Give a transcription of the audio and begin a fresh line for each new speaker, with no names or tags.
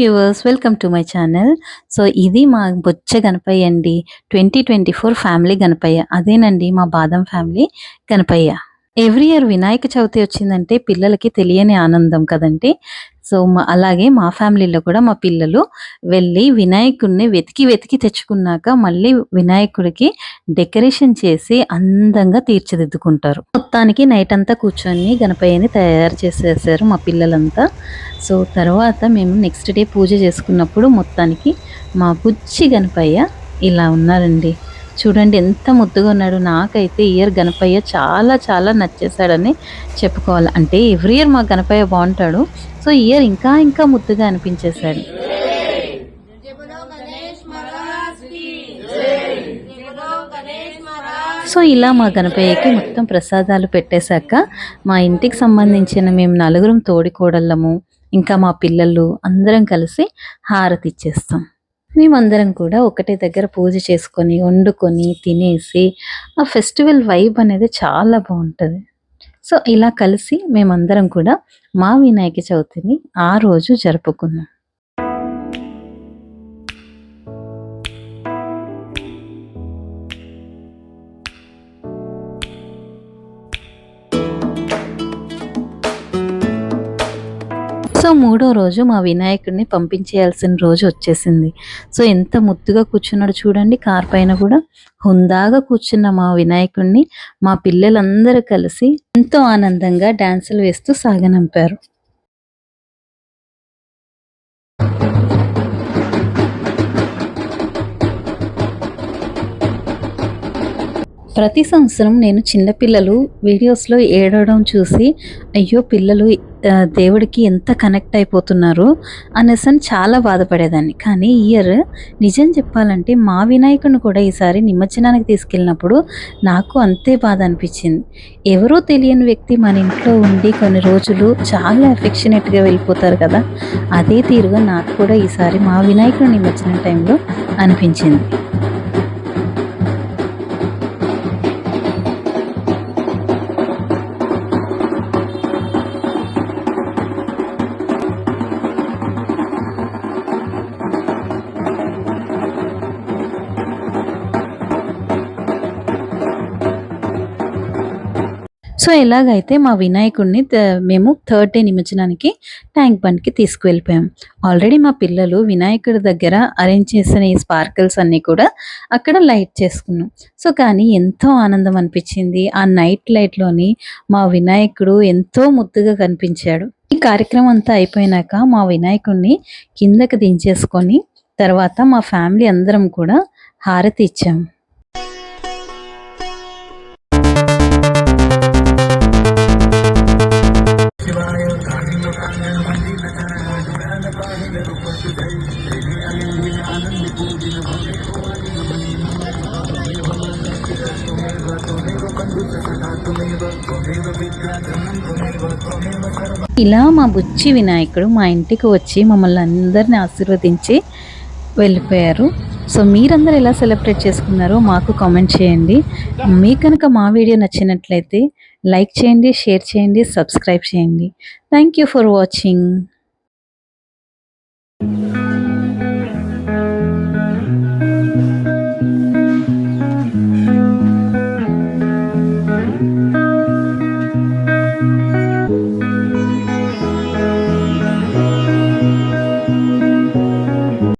Viewers welcome to my channel so ఇది మా బొచ్చ గణపయ్య అండి. Twenty twenty four family Ganapayya. అదేనండి మా బాదం family Ganapayya. Every year Vinayaka Chavithi వచ్చిందంటే పిల్లలకి తెలియని ఆనందం కదండి. సో మా అలాగే మా ఫ్యామిలీలో కూడా మా పిల్లలు వెళ్ళి వినాయకుడిని వెతికి వెతికి తెచ్చుకున్నాక మళ్ళీ వినాయకుడికి డెకరేషన్ చేసి అందంగా తీర్చిదిద్దుకుంటారు. మొత్తానికి నైట్ అంతా కూర్చొని గణపయ్యని తయారు చేసేసారు మా పిల్లలంతా. సో తర్వాత మేము నెక్స్ట్ డే పూజ చేసుకున్నప్పుడు మొత్తానికి మా బుచ్చి గణపయ్య ఇలా ఉన్నారండి. చూడండి ఎంత ముద్దుగా ఉన్నాడు. నాకైతే ఇయర్ గణపయ్య చాలా చాలా నచ్చేసాడని చెప్పుకోవాలి. అంటే ఎవ్రీ ఇయర్ మా గణపయ్య బాగుంటాడు. సో ఇయర్ ఇంకా ఇంకా ముద్దుగా అనిపించేశాడు. సో ఇలా మా గణపయ్యకి మొత్తం ప్రసాదాలు పెట్టేశాక మా ఇంటికి సంబంధించిన మేము నలుగురం తోడికోడళ్ళము ఇంకా మా పిల్లలు అందరం కలిసి హారతి ఇచ్చేస్తాం. మేమందరం కూడా ఒకటే దగ్గర పూజ చేసుకొని వండుకొని తినేసి ఆ ఫెస్టివల్ వైబ్ అనేది చాలా బాగుంటుంది. సో ఇలా కలిసి మేమందరం కూడా మా వినాయక చవితిని ఆ రోజు జరుపుకున్నాం. సో మూడో రోజు మా వినాయకుడిని పంపించేయాల్సిన రోజు వచ్చేసింది. సో ఎంత ముద్దుగా కూర్చున్నాడు చూడండి కార్ పైన కూడా హుందాగా కూర్చున్న మా వినాయకుడిని మా పిల్లలందరూ కలిసి ఎంతో ఆనందంగా డాన్సులు వేస్తూ సాగనంపారు. ప్రతి సంవత్సరం నేను చిన్నపిల్లలు వీడియోస్లో ఏడవడం చూసి అయ్యో పిల్లలు దేవుడికి ఎంత కనెక్ట్ అయిపోతున్నారు అనేసి అని చాలా బాధపడేదాన్ని. కానీ ఇయర్ నిజం చెప్పాలంటే మా వినాయకుడిని కూడా ఈసారి నిమజ్జనానికి తీసుకెళ్ళినప్పుడు నాకు అంతే బాధ అనిపించింది. ఎవరో తెలియని వ్యక్తి మన ఇంట్లో ఉండి కొన్ని రోజులు చాలా అఫెక్షనేట్గా వెళ్ళిపోతారు కదా అదే తీరుగా నాకు కూడా ఈసారి మా వినాయకుడి నిమజ్జనం టైంలో అనిపించింది. సో ఎలాగైతే మా వినాయకుడిని మేము థర్డ్ డే నిమజ్జనానికి ట్యాంక్ బండ్కి తీసుకువెళ్ళిపోయాం. ఆల్రెడీ మా పిల్లలు వినాయకుడి దగ్గర అరేంజ్ చేసిన ఈ స్పార్కిల్స్ అన్నీ కూడా అక్కడ లైట్ చేసుకున్నాం. సో కానీ ఎంతో ఆనందం అనిపించింది. ఆ నైట్ లైట్లోని మా వినాయకుడు ఎంతో ముద్దుగా కనిపించాడు. ఈ కార్యక్రమం అంతా అయిపోయినాక మా వినాయకుడిని కిందకి దించేసుకొని తర్వాత మా ఫ్యామిలీ అందరం కూడా హారతి ఇచ్చాం. ఇలా మా బుచ్చి వినాయకుడు మా ఇంటికి వచ్చి మమ్మల్ని అందరిని ఆశీర్వదించి వెళ్ళిపోయారు. సో మీరందరూ ఎలా సెలబ్రేట్ చేసుకున్నారో మాకు కామెంట్ చేయండి. మీకు కనుక మా వీడియో నచ్చినట్లయితే లైక్ చేయండి షేర్ చేయండి సబ్స్క్రైబ్ చేయండి. Thank you for watching